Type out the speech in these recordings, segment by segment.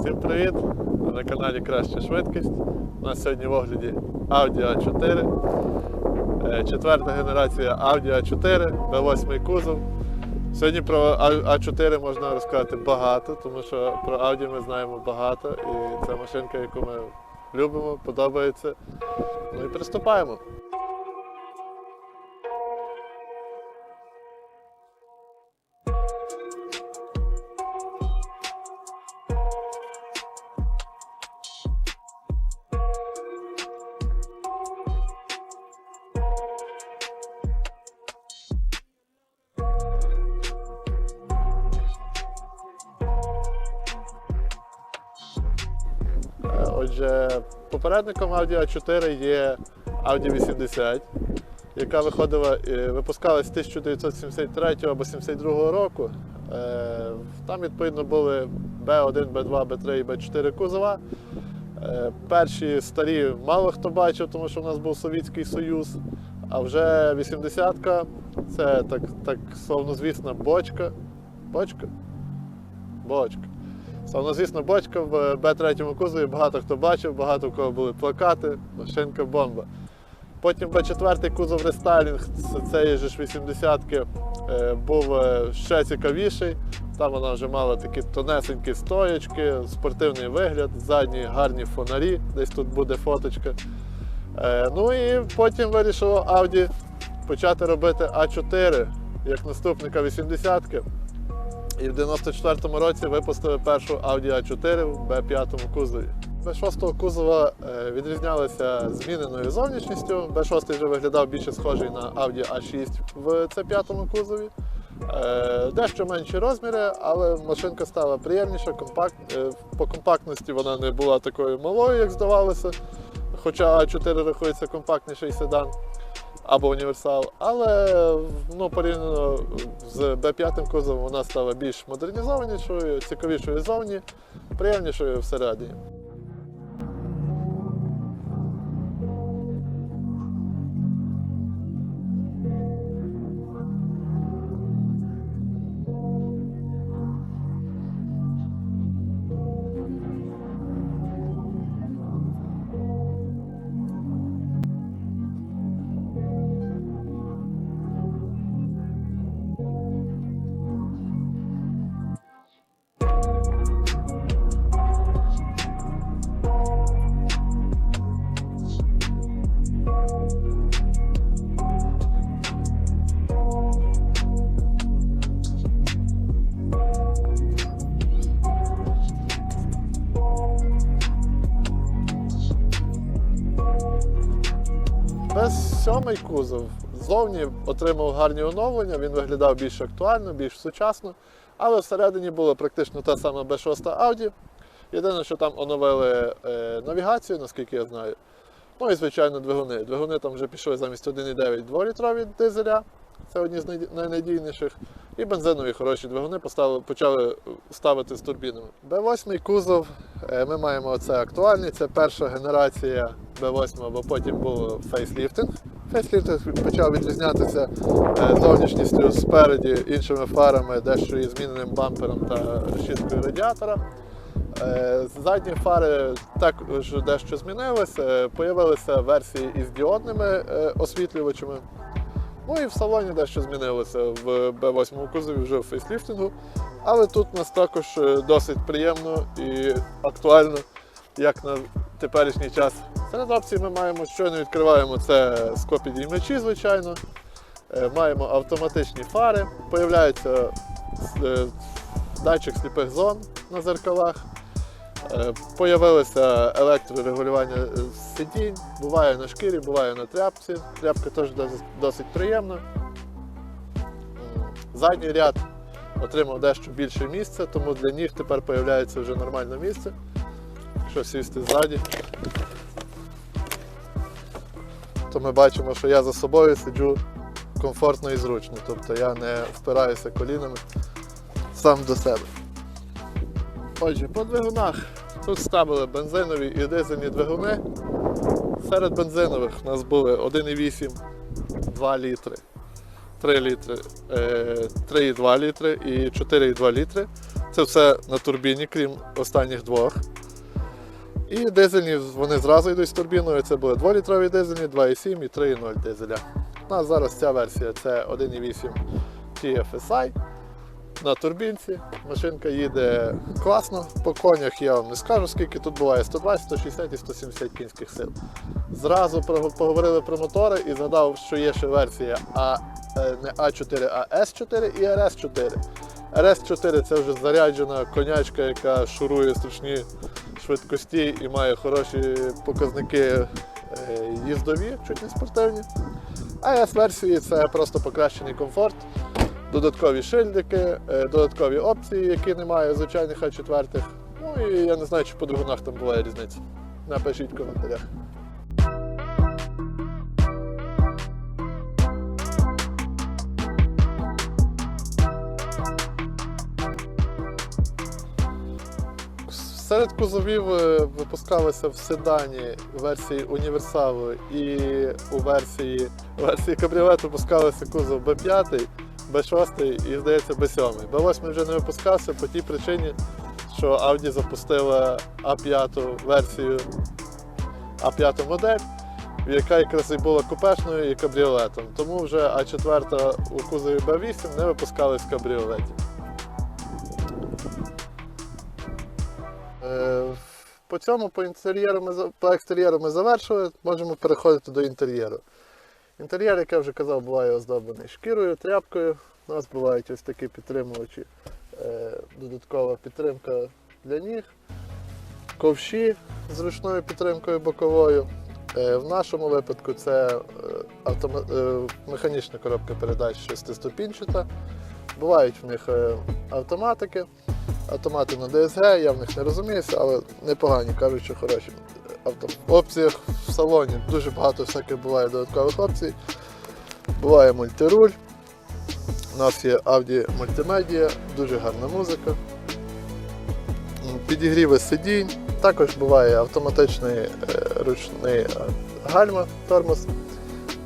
Всім привіт! На каналі Краща швидкість. У нас сьогодні в огляді Audi A4. Е, Четверта генерація Audi A4, B8 кузов. Сьогодні про А- A4 можна розказати багато, тому що про Audi ми знаємо багато. І це машинка, яку ми любимо, подобається. Ну і приступаємо. Е, Отже, попередником Audi A4 є Audi 80, яка виходила, е, випускалась з 1973 або 72 року. Е, Там відповідно були B1, B2, B3 і B4 кузова. Е, Перші старі мало хто бачив, тому що в нас був Совєтський Союз. А вже 80-ка це так, так словнозвісна бочка. Бочка? Бочка. Славнозвісна бочка в Б3 кузові, багато хто бачив, багато у кого були плакати, машинка бомба. Потім Б4 кузов рестайлінг цієї ж 80-ки е, був е, ще цікавіший. Там вона вже мала такі тонесенькі стоячки, спортивний вигляд, задні гарні фонарі, десь тут буде фоточка. Е, Ну і потім вирішило Audi почати робити А4 як наступника 80-ки. І в 94-му році випустили першу Audi A4 в B5 кузові. B6 кузова е, відрізнялася зміненою зовнішністю. B6 вже виглядав більше схожий на Audi A6 в C5 кузові. Е, Дещо менші розміри, але машинка стала приємніша, компакт... е, по компактності вона не була такою малою, як здавалося. Хоча А4 рахується компактніший седан або універсал, але ну, порівняно з B5 кузовом вона стала більш модернізованішою, цікавішою ззовні, приємнішою всередині. Без сьомий кузов ззовні отримав гарні оновлення, він виглядав більш актуально, більш сучасно, але всередині було практично та сама B6 Audi. Єдине, що там оновили е, навігацію, наскільки я знаю. Ну і, звичайно, двигуни. Двигуни там вже пішли замість 1,9 2-літрові дизеля, це одні з найнадійніших. І бензинові хороші двигуни поставили, почали ставити з турбінами. B8 кузов, е, ми маємо оце актуальний, це перша генерація B8, бо потім був фейсліфтинг. Фейсліфтинг почав відрізнятися е, зовнішністю спереді, іншими фарами, дещо і зміненим бампером та решіткою радіатора. Е, Задні фари також дещо змінилися. Появилися версії із діодними освітлювачами. Ну і в салоні дещо змінилося в B8 кузові вже в фейсліфтингу. Але тут у нас також е, досить приємно і актуально, як на теперішній час. Серед опцій ми маємо, щойно відкриваємо це склопідіймачі, звичайно. Е, Маємо автоматичні фари, появляється е, датчик сліпих зон на зеркалах. Е, Появилося електрорегулювання е, сидінь, буває на шкірі, буває на тряпці. Тряпка теж досить приємна. Задній ряд отримав дещо більше місця, тому для ніг тепер з'являється вже нормальне місце. Якщо сісти ззаді, то ми бачимо, що я за собою сиджу комфортно і зручно. Тобто я не впираюся колінами сам до себе. Отже, по двигунах тут ставили бензинові і дизельні двигуни. Серед бензинових у нас були 1,8, 2 літри, 3 літри, е, 3,2 літри і 4,2 літри. Це все на турбіні, крім останніх двох. І дизельні вони зразу йдуть з турбіною. Це були 2-літрові дизельні, 2,7 і 3,0 дизеля. У нас зараз ця версія це 1,8 TFSI на турбінці. Машинка їде класно. По конях я вам не скажу, скільки тут буває 120, 160 і 170 кінських сил. Зразу поговорили про мотори і згадав, що є ще версія А, е, не А4, а С4 і РС4. РС4 це вже заряджена конячка, яка шурує страшні швидкості і має хороші показники е, їздові, чуть не спортивні. А С-версії це просто покращений комфорт, додаткові шильдики, е, додаткові опції, які немає звичайних А4. Ну і я не знаю, чи по двигунах там буває різниця. Напишіть в коментарях. Серед кузовів е, випускалися в седані версії універсалу і у версії, версії кабріолет випускалися кузов B5, B6 і, здається, B7. B8 вже не випускався по тій причині, що Audi запустила A5 версію, A5 модель, яка якраз і була купешною і кабріолетом. Тому вже А4 у кузові B8 не випускалась в кабріолеті. Е, По цьому по інтер'єру ми по екстер'єру ми завершили, можемо переходити до інтер'єру. Інтер'єр, як я вже казав, буває оздоблений шкірою, тряпкою. У нас бувають ось такі підтримувачі, е, додаткова підтримка для ніг, ковші з ручною підтримкою боковою. Е, В нашому випадку це е, автома- механічна коробка передач шестиступінчата. Бувають в них автоматики. Автомати на DSG, я в них не розуміюся, але непогані, кажуть, що хороші. Авто. В опціях в салоні дуже багато всяких буває додаткових опцій. Буває мультируль. У нас є Audi мультимедіа, дуже гарна музика. Підігріви сидінь. Також буває автоматичний е, ручний е, гальма, тормоз.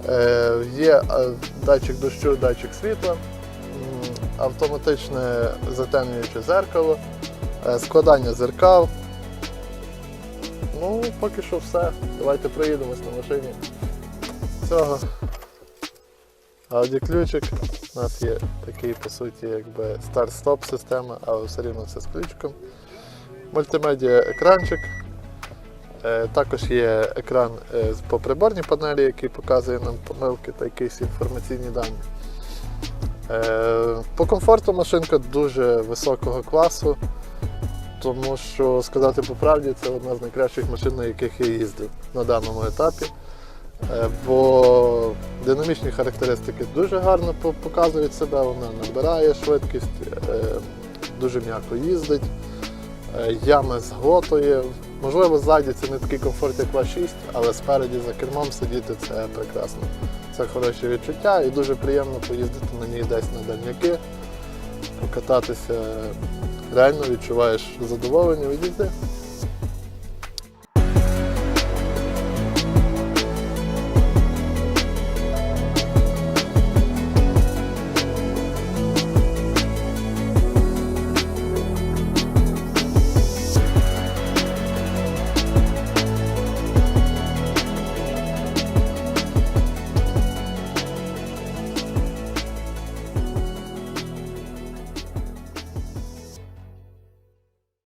Е, є е, датчик дощу, датчик світла автоматичне затемнююче зеркало, е, складання зеркал. Ну, поки що все. Давайте проїдемось на машині. Цього. Audi ключик. У нас є такий, по суті, якби старт-стоп система, але все рівно все з ключиком. Мультимедіа екранчик. Е, Також є екран е, по приборній панелі, який показує нам помилки та якісь інформаційні дані. Е, По комфорту машинка дуже високого класу, тому що сказати по правді, це одна з найкращих машин, на яких я їздив на даному етапі. Е, Бо динамічні характеристики дуже гарно показують себе, вона набирає швидкість, е, дуже м'яко їздить, ями зготує. Можливо, ззаді це не такий комфорт, як в 6 але спереді за кермом сидіти це прекрасно. Це хороші відчуття і дуже приємно поїздити на ній десь на дальняки, покататися. Реально відчуваєш задоволення від їзди.